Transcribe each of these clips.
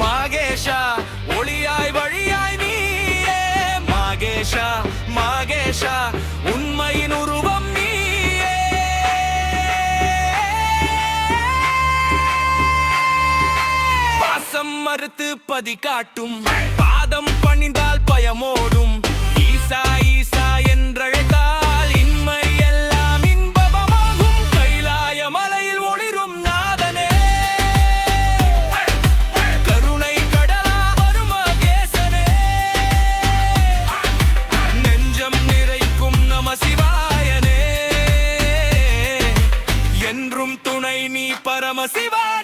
மாகேஷா ஒளியாய் வழியாய் நீயே. மாகேஷா மாகேஷா உண்மையின் உருவம் நீயே. பாசம் மறுத்து பதி காட்டும் பாதம் பணிந்தால் பயமோடு See Sivan.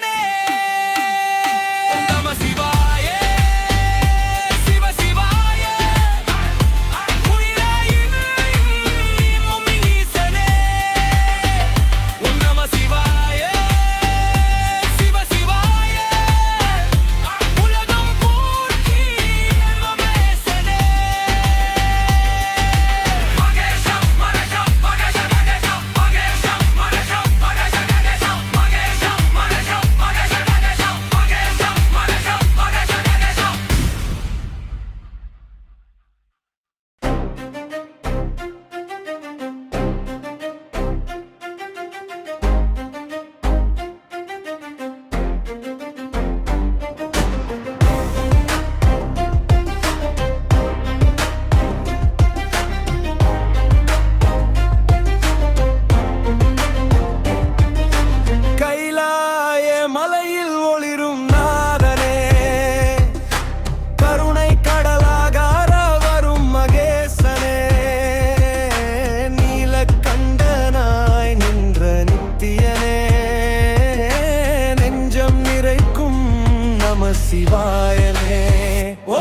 சிவாயனே ஓ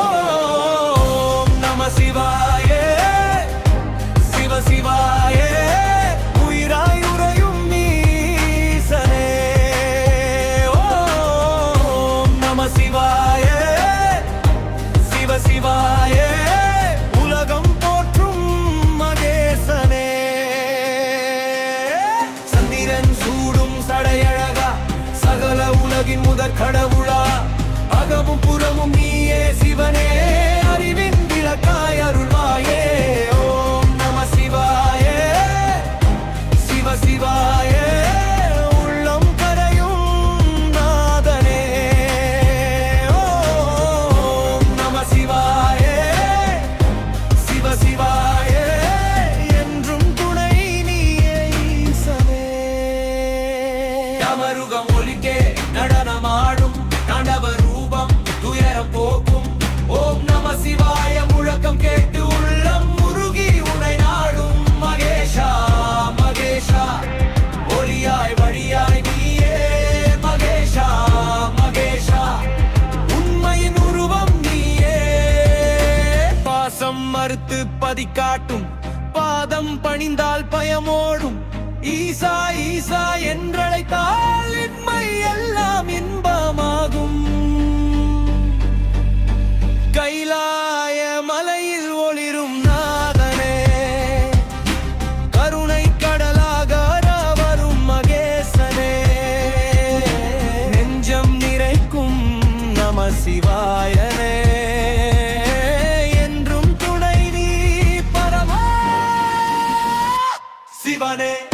முகம் ஒலிக்கே நடனமாடும் தாண்டவ ரூபம் துயர போக்கும். ஓம் நம சிவாய முழக்கம் கேட்டு உள்ளம் முருகி உனை நாடும். மகேஷா மகேஷா ஒளியாய் வழியாய் நீயே. மகேஷா மகேஷா உண்மையின் உருவம் பாதம் பணிந்தால் பயமோடும். ஈசா ஈசா என்றழைத்தால் இன்மை எல்லாம் இன்பமாகும். கைலாய மலையில் ஒளிரும் நாதனே கருணை கடலாக வரும் மகேசனே. நெஞ்சம் நிறைக்கும் நம சிவாயனே என்றும் சிவனே.